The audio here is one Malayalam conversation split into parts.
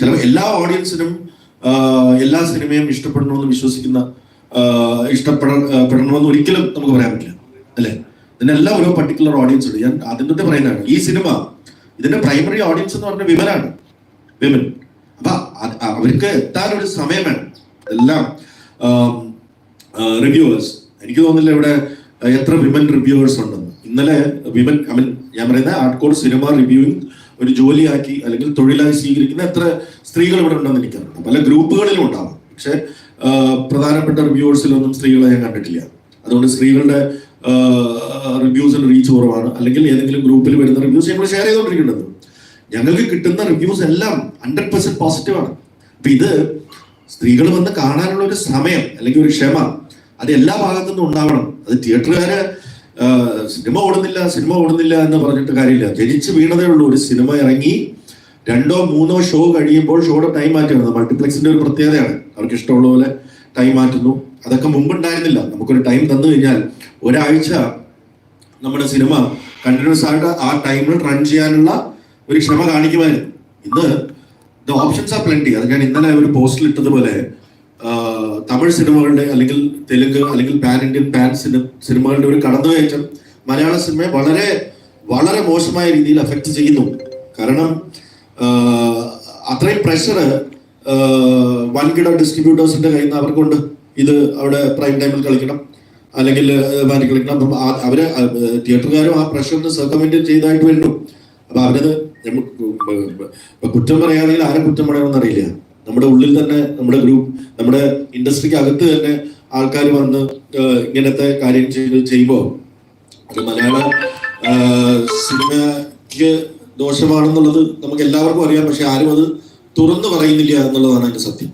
ചില എല്ലാ ഓഡിയൻസിനും എല്ലാ സിനിമയും ഇഷ്ടപ്പെടണമെന്ന് വിശ്വസിക്കുന്ന ഇഷ്ടപ്പെടണമെന്ന് ഇഷ്ടപ്പെട പെടണമെന്ന് ഒരിക്കലും നമുക്ക് പറയാൻ പറ്റില്ല. അല്ലേ? ഇതിനെല്ലാം ഓരോ പർട്ടിക്കുലർ ഓഡിയൻസ് ഉണ്ട്. ഞാൻ അതിന്റെ തന്നെ പറയുന്നതാണ് ഈ സിനിമ ഇതിന്റെ പ്രൈമറി ഓഡിയൻസ് എന്ന് പറഞ്ഞ വിമനാണ് വിമൻ അപ്പൊ അവർക്ക് എത്താൻ ഒരു സമയം വേണം. എല്ലാം റിവ്യൂവേഴ്സ് എനിക്ക് തോന്നുന്നില്ല ഇവിടെ എത്ര വിമൻ റിവ്യൂവേഴ്സ് ഉണ്ടെന്ന്. ഇന്നലെ വിമൻ ഐ മീൻ ഞാൻ പറയുന്ന ആർട്ട്കോർ സിനിമ റിവ്യൂവിംഗ് ഒരു ജോലിയാക്കി അല്ലെങ്കിൽ തൊഴിലായി സ്വീകരിക്കുന്ന എത്ര സ്ത്രീകൾ ഇവിടെ ഉണ്ടെന്ന് എനിക്കറിയാം പല ഗ്രൂപ്പുകളിലും ഉണ്ടാവും. പക്ഷെ പ്രധാനപ്പെട്ട റിവ്യൂവേഴ്സിലൊന്നും സ്ത്രീകളെ ഞാൻ കണ്ടിട്ടില്ല. അതുകൊണ്ട് സ്ത്രീകളുടെ റിവ്യൂസിന് റീച്ച് കുറവാണ്. അല്ലെങ്കിൽ ഏതെങ്കിലും ഗ്രൂപ്പിൽ വരുന്ന റിവ്യൂസ് ഞങ്ങൾ ഷെയർ ചെയ്തുകൊണ്ടിരിക്കുന്നത് ഞങ്ങൾക്ക് കിട്ടുന്ന റിവ്യൂസ് എല്ലാം ഹൺഡ്രഡ് പെർസെന്റ് പോസിറ്റീവ് ആണ്. അപ്പൊ ഇത് സ്ത്രീകൾ വന്ന് കാണാനുള്ള ഒരു സമയം അല്ലെങ്കിൽ ഒരു ക്ഷമ അത് എല്ലാ ഭാഗത്തു നിന്നും ഉണ്ടാവണം. അത് തിയേറ്ററുകാര് സിനിമ ഓടുന്നില്ല സിനിമ ഓടുന്നില്ല എന്ന് പറഞ്ഞിട്ട് കാര്യമില്ല. ജനിച്ച് വീണതേ ഉള്ളൂ. ഒരു സിനിമ ഇറങ്ങി രണ്ടോ മൂന്നോ ഷോ കഴിയുമ്പോൾ ഷോയുടെ ടൈം മാറ്റുന്നത് മൾട്ടിപ്ലക്സിന്റെ ഒരു പ്രത്യേകതയാണ്. അവർക്ക് ഇഷ്ടമുള്ള പോലെ ടൈം മാറ്റുന്നു. അതൊക്കെ മുമ്പുണ്ടായിരുന്നില്ല. നമുക്കൊരു ടൈം തന്നു കഴിഞ്ഞാൽ ഒരാഴ്ച നമ്മുടെ സിനിമ കണ്ടിന്യൂസ് ആയിട്ട് ആ ടൈമിൽ റൺ ചെയ്യാനുള്ള ഒരു ക്ഷമ കാണിക്കുമായിരുന്നു. ഇന്ന് ദ ഓപ്ഷൻസ് ആർ പ്ലെന്റി അത് ഞാൻ ഇന്നലെ ഒരു പോസ്റ്റിൽ ഇട്ടതുപോലെ തമിഴ് സിനിമകളുടെ അല്ലെങ്കിൽ തെലുങ്ക് അല്ലെങ്കിൽ പാൻ ഇന്ത്യൻ പാൻ സിനിമകളുടെ ഒരു കടന്നുകയറ്റം മലയാള സിനിമയെ വളരെ വളരെ മോശമായ രീതിയിൽ അഫക്റ്റ് ചെയ്യുന്നു. കാരണം അത്രയും പ്രഷർ വൻകിട ഡിസ്ട്രിബ്യൂട്ടേഴ്സിന്റെ കയ്യിൽ നിന്ന് അവർക്കുണ്ട്. ഇത് അവിടെ പ്രൈം ടൈമിൽ കളിക്കണം. അല്ലെങ്കിൽ മാറ്റി കളിക്കണം. അപ്പം അവർ തിയേറ്ററുകാരും ആ പ്രഷറിന് സർക്കമെന്റ് ചെയ്തായിട്ട് വരുന്നു അപ്പൊ അവരത് കുറ്റം പറയുകയാണെങ്കിൽ ആരെ കുറ്റം പറയണമെന്ന് അറിയില്ല. നമ്മുടെ ഉള്ളിൽ തന്നെ നമ്മുടെ ഗ്രൂപ്പ് നമ്മുടെ ഇൻഡസ്ട്രിക്ക് അകത്ത് തന്നെ ആൾക്കാർ വന്ന് ഇങ്ങനത്തെ കാര്യം ചെയ്യുമ്പോൾ മലയാള സിനിമയ്ക്ക് ദോഷമാണെന്നുള്ളത് നമുക്ക് എല്ലാവർക്കും അറിയാം. പക്ഷെ ആരും അത് തുറന്നു പറയുന്നില്ല എന്നുള്ളതാണ് അതിന്റെ സത്യം.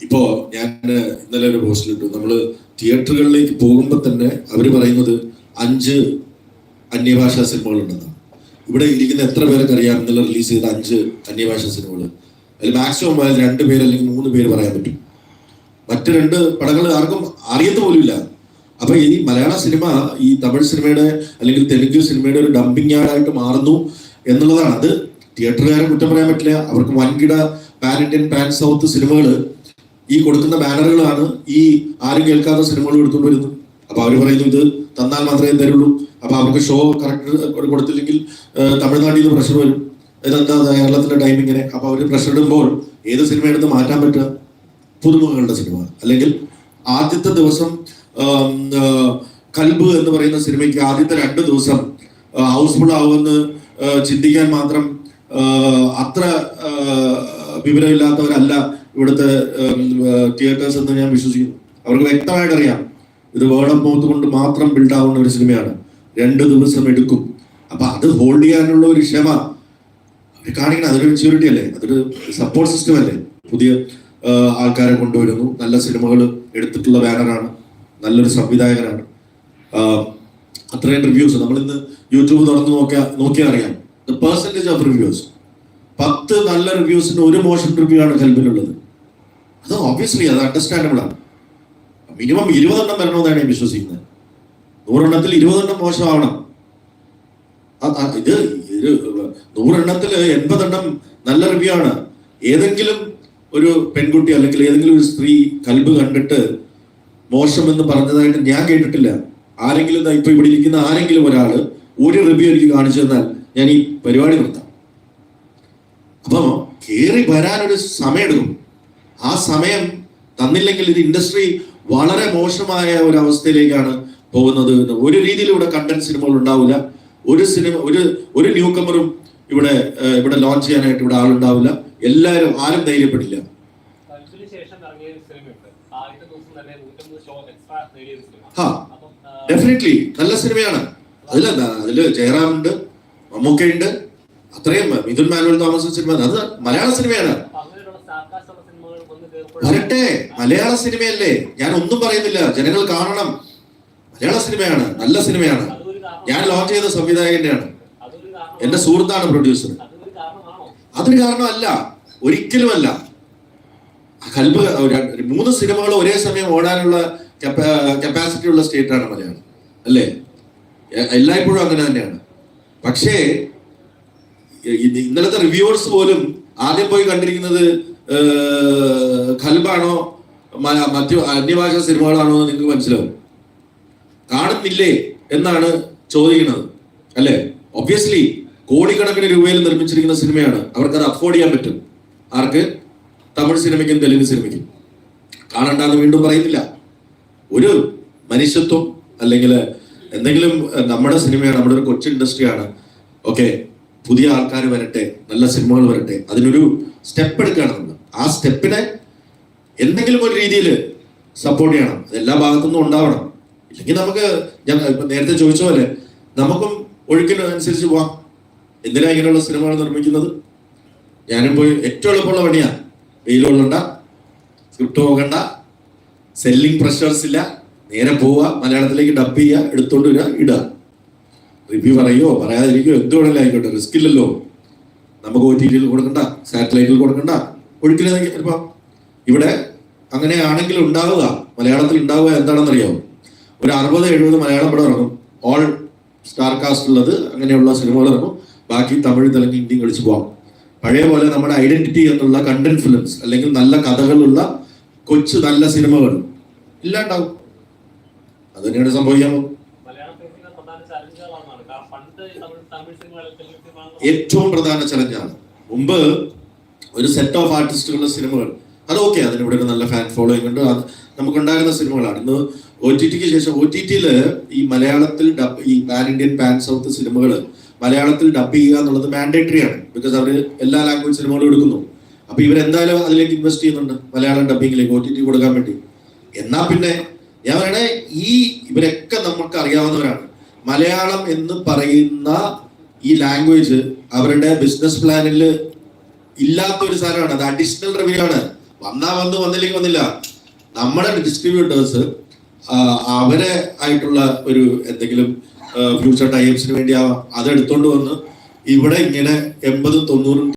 ഇപ്പോ ഞാൻ ഇന്നലെ ഒരു പോസ്റ്റിലിട്ടു. നമ്മൾ തിയേറ്ററുകളിലേക്ക് പോകുമ്പോൾ തന്നെ അവർ പറയുന്നത് അഞ്ച് അന്യഭാഷാ സിനിമകളുണ്ടെന്നാണ് ഇവിടെ ഇരിക്കുന്ന എത്ര പേർക്ക് അറിയാം ഇന്നലെ റിലീസ് ചെയ്ത അഞ്ച് അന്യഭാഷാ സിനിമകൾ. അതിൽ മാക്സിമം പോയാൽ രണ്ട് പേര് അല്ലെങ്കിൽ മൂന്ന് പേര് പറയാൻ പറ്റും. മറ്റു രണ്ട് പടങ്ങൾ ആർക്കും അറിയത്ത് പോലുമില്ല. അപ്പൊ ഈ മലയാള സിനിമ ഈ തമിഴ് സിനിമയുടെ അല്ലെങ്കിൽ തെലുങ്ക് സിനിമയുടെ ഒരു ഡംപിങ് യാർഡായിട്ട് മാറുന്നു എന്നുള്ളതാണ്. അത് തിയേറ്ററുകാരെ കുറ്റം പറയാൻ പറ്റില്ല. അവർക്ക് വൻകിട പാൻ ഇന്ത്യൻ പാൻ സൗത്ത് സിനിമകൾ ഈ കൊടുക്കുന്ന ബാനറുകളാണ് ഈ ആരും കേൾക്കാത്ത സിനിമകൾ എടുത്തുകൊണ്ട് വരുന്നത് അപ്പൊ അവർ പറയുന്നു ഇത് തന്നാൽ മാത്രമേ തരുള്ളൂ? അപ്പൊ അവർക്ക് ഷോ കറക്റ്റ് കൊടുത്തില്ലെങ്കിൽ തമിഴ്നാട്ടിൽ നിന്ന് പ്രഷർ വരും. ഇതെന്താ കേരളത്തിലെ ടൈം ഇങ്ങനെ? അപ്പൊ അവർ പ്രഷർ ഇടുമ്പോൾ ഏത് സിനിമ എടുത്ത് മാറ്റാൻ പറ്റുക? പുതുമുഖങ്ങളുടെ സിനിമ അല്ലെങ്കിൽ ആദ്യത്തെ ദിവസം കൽബ് എന്ന് പറയുന്ന സിനിമയ്ക്ക് ആദ്യത്തെ രണ്ട് ദിവസം ഹൗസ്ഫുൾ ആവുമെന്ന് ചിന്തിക്കാൻ മാത്രം അത്ര വിവരമില്ലാത്തവരല്ല ഇവിടുത്തെ തിയേറ്റേഴ്സ് എന്ന് ഞാൻ വിശ്വസിക്കുന്നു. അവർക്ക് വ്യക്തമായിട്ട് അറിയാം ഇത് വേർഡ് ഓഫ് മൗത്ത് കൊണ്ട് മാത്രം ബിൽഡ് ആവുന്ന ഒരു സിനിമയാണ്. രണ്ട് ദിവസം എടുക്കും. അപ്പൊ അത് ഹോൾഡ് ചെയ്യാനുള്ള ഒരു ക്ഷമ. കാണിക്കണം. അതൊരു മെച്യൂരിറ്റി അല്ലേ? അതൊരു സപ്പോർട്ട് സിസ്റ്റം അല്ലേ? പുതിയ ആൾക്കാരെ കൊണ്ടുവരുന്നു. നല്ല സിനിമകൾ എടുത്തിട്ടുള്ള ബാനറാണ്. നല്ലൊരു സംവിധായകനാണ്. അത്രയും റിവ്യൂസ് നമ്മൾ ഇന്ന് യൂട്യൂബ് തുറന്ന് നോക്കിയാൽ നോക്കിയാൽ അറിയാം. ദ പെർസെന്റേജ് ഓഫ് റിവ്യൂസ് പത്ത് നല്ല റിവ്യൂസിന് ഒരു മോശം റിവ്യൂ ആണ് ഹെൽപ്പിലുള്ളത് അത് ഓബിയസ്ലി അത് അണ്ടർസ്റ്റാൻഡബിൾ ആണ്. മിനിമം ഇരുപതെണ്ണം വരണമെന്നാണ് ഞാൻ വിശ്വസിക്കുന്നത്. നൂറെണ്ണത്തിൽ ഇരുപതെണ്ണം മോശമാവണം. ഇത് നൂറെണ്ണത്തിൽ എൺപതെണ്ണം നല്ല റിവ്യൂ ആണ്. ഏതെങ്കിലും ഒരു പെൺകുട്ടി അല്ലെങ്കിൽ ഏതെങ്കിലും ഒരു സ്ത്രീ കൽബ് കണ്ടിട്ട് മോശം എന്ന് പറഞ്ഞതായിട്ട് ഞാൻ കേട്ടിട്ടില്ല. ആരെങ്കിലും ഇപ്പൊ ഇവിടെ ഇരിക്കുന്ന ആരെങ്കിലും ഒരാൾ ഒരു റിവ്യൂ എനിക്ക് കാണിച്ചു തന്നാൽ ഞാൻ ഈ പരിപാടി നിർത്താം. അപ്പൊ കേറി വരാനൊരു സമയമെടുക്കും. ആ സമയം തന്നില്ലെങ്കിൽ ഇത് ഇൻഡസ്ട്രി വളരെ മോശമായ ഒരു അവസ്ഥയിലേക്കാണ് പോകുന്നത് എന്ന്. ഒരു രീതിയിൽ ഇവിടെ കണ്ടന്റ് സിനിമകൾ ഉണ്ടാവില്ല. ഒരു സിനിമ ഒരു ഒരു ന്യൂ കമറും ഇവിടെ ഇവിടെ ലോഞ്ച് ചെയ്യാനായിട്ട് ഇവിടെ ആളുണ്ടാവില്ല. എല്ലാവരും ആരും ധൈര്യപ്പെടില്ല. ഡെഫിനറ്റ്ലി നല്ല സിനിമയാണ് അതിലെന്താ അതിൽ ജയറാമുണ്ട് മമ്മൂക്കയുണ്ട്. അത്രയും മിഥുൻ മാനുവൽ തോമസ് സിനിമ അത് മലയാള സിനിമയാണ് അപ്പൊ അങ്ങനെയുള്ള സ്റ്റാർകാസ്റ്റ് ഉള്ള സിനിമകൾ വന്ന് കേൾക്കുമ്പോൾ വരട്ടെ. മലയാള സിനിമയല്ലേ? ഞാൻ ഒന്നും പറയുന്നില്ല. ജനങ്ങൾ കാണണം. മലയാള സിനിമയാണ്. നല്ല സിനിമയാണ്. ഞാൻ ലോഞ്ച് ചെയ്ത സംവിധായകന്റെയാണ് എന്റെ സുഹൃത്താണ് പ്രൊഡ്യൂസർ അതൊരു കാരണമല്ല. ഒരിക്കലുമല്ല. കൽബ് മൂന്ന് സിനിമകൾ ഒരേ സമയം ഓടാനുള്ള കപ്പാസിറ്റി ഉള്ള സ്റ്റേറ്റ് ആണ് മലയാളം. അല്ലേ? എല്ലായ്പ്പോഴും അങ്ങനെ തന്നെയാണ്. പക്ഷേ ഇന്നലത്തെ റിവ്യൂവേഴ്സ് പോലും ആദ്യം പോയി കണ്ടിരിക്കുന്നത് ഏഹ്, ഖൽബാണോ മറ്റു അന്യഭാഷ സിനിമകളാണോ എന്ന് നിങ്ങൾക്ക് മനസ്സിലാവും. കാണുന്നില്ലേ എന്നാണ് ചോദിക്കുന്നത്. അല്ലേ? ഒബ്വിയസ്ലി കോടിക്കണക്കിന് രൂപയിൽ നിർമ്മിച്ചിരിക്കുന്ന സിനിമയാണ്. അവർക്ക് അത് അഫോർഡ് ചെയ്യാൻ പറ്റും. ആർക്ക്? തമിഴ് സിനിമയ്ക്കും തെലുങ്ക് സിനിമയ്ക്കും. കാണണ്ടെന്ന് വീണ്ടും പറയുന്നില്ല. ഒരു മനുഷ്യത്വം അല്ലെങ്കിൽ എന്തെങ്കിലും നമ്മുടെ സിനിമയാണ് നമ്മുടെ ഒരു കൊച്ചു ഇൻഡസ്ട്രിയാണ്. ഓക്കെ പുതിയ ആൾക്കാർ വരട്ടെ നല്ല സിനിമകൾ വരട്ടെ അതിനൊരു സ്റ്റെപ്പ് എടുക്കുകയാണ് നമ്മൾ ആ സ്റ്റെപ്പിനെ എന്തെങ്കിലും ഒരു രീതിയിൽ സപ്പോർട്ട് ചെയ്യണം. അതെല്ലാ ഭാഗത്തുനിന്നും ഉണ്ടാവണം. ഇല്ലെങ്കിൽ നമുക്ക് ഞാൻ നേരത്തെ ചോദിച്ച പോലെ നമുക്കും ഒഴുക്കിനും അനുസരിച്ച് പോവാം. എന്തിനാ ഇങ്ങനെയുള്ള സിനിമകൾ നിർമ്മിക്കുന്നത്? ഞാനും പോയി ഏറ്റവും എളുപ്പമുള്ള പണിയാ. വെയിൽ കൊള്ളണ്ട സ്ക്രിപ്റ്റ് നോക്കണ്ട സെല്ലിംഗ് പ്രഷേഴ്സ് ഇല്ല. നേരെ പോവുക മലയാളത്തിലേക്ക് ഡബ് ചെയ്യുക എടുത്തോണ്ട് വരിക ഇടുക. റിവ്യൂ പറയോ പറയാതിരിക്കോ എന്ത് വേണമെങ്കിലും ആയിക്കോട്ടെ. റിസ്ക് ഇല്ലല്ലോ. നമുക്ക് ഒ ടി ടിയിൽ കൊടുക്കണ്ട സാറ്റലൈറ്റിൽ കൊടുക്കണ്ട. ഒഴുക്കിന് ചിലപ്പോൾ ഇവിടെ അങ്ങനെയാണെങ്കിൽ ഉണ്ടാവുക മലയാളത്തിൽ ഉണ്ടാവുക എന്താണെന്നറിയാമോ ഒരു അറുപത് എഴുപത് മലയാളം പടം ഇറങ്ങും. ഓൾ സ്റ്റാർ കാസ്റ്റ് ഉള്ളത് അങ്ങനെയുള്ള സിനിമകൾ ഇറങ്ങും. ബാക്കി തമിഴ് തെലുങ്ക് ഹിന്ദിയും കളിച്ചു പോകാം പഴയ പോലെ നമ്മുടെ ഐഡന്റിറ്റി എന്നുള്ള കണ്ടന്റ് ഫിലിംസ് അല്ലെങ്കിൽ നല്ല കഥകളുള്ള കൊച്ചു നല്ല സിനിമകൾ ഇല്ലാണ്ടാവും അത് തന്നെയാണ് സംഭവിക്കാമോ? ഏറ്റവും പ്രധാന ചലഞ്ചാണ് മുമ്പ് ഒരു സെറ്റ് ഓഫ് ആർട്ടിസ്റ്റുകളുടെ സിനിമകൾ. അത് ഓക്കെ അതിനിവിടെ ഒരു നല്ല ഫാൻ ഫോളോയിങ് ഉണ്ട്. അത് നമുക്കുണ്ടാകുന്ന സിനിമകളാണ്. ഇന്ന് ഒ ടി ടിക്ക് ശേഷം ഒ ടി ടിയിൽ ഈ മലയാളത്തിൽ ഡബ് ഈ പാൻ ഇന്ത്യൻ പാൻ സൗത്ത് സിനിമകൾ മലയാളത്തിൽ ഡബ് ചെയ്യുക എന്നുള്ളത് മാൻഡേറ്ററി ആണ്. ബിക്കോസ് അവർ എല്ലാ ലാംഗ്വേജ് സിനിമകളും എടുക്കുന്നു. അപ്പൊ ഇവരെന്തായാലും അതിലേക്ക് ഇൻവെസ്റ്റ് ചെയ്യുന്നുണ്ട് മലയാളം ഡബിങ്ങിലേക്ക് ഒ ടി ടി കൊടുക്കാൻ വേണ്ടി. എന്നാ പിന്നെ ഞാൻ പറയണേ ഈ ഇവരൊക്കെ നമുക്ക് അറിയാവുന്നവരാണ്. മലയാളം എന്ന് പറയുന്ന ഈ ലാംഗ്വേജ് അവരുടെ ബിസിനസ് പ്ലാനിൽ ഇല്ലാത്ത ഒരു സാധനമാണ്. അത് അഡീഷണൽ റവന്യൂ ആണ്. വന്നാ വന്നു വന്നില്ലെങ്കിൽ വന്നില്ല. നമ്മുടെ ഡിസ്ട്രിബ്യൂട്ടേഴ്സ് അവരെ ആയിട്ടുള്ള ഒരു എന്തെങ്കിലും ഫ്യൂച്ചർ ടൈംസിന് വേണ്ടി ആ- അത് എടുത്തോണ്ട് വന്ന് ഇവിടെ ഇങ്ങനെ എൺപതും തൊണ്ണൂറും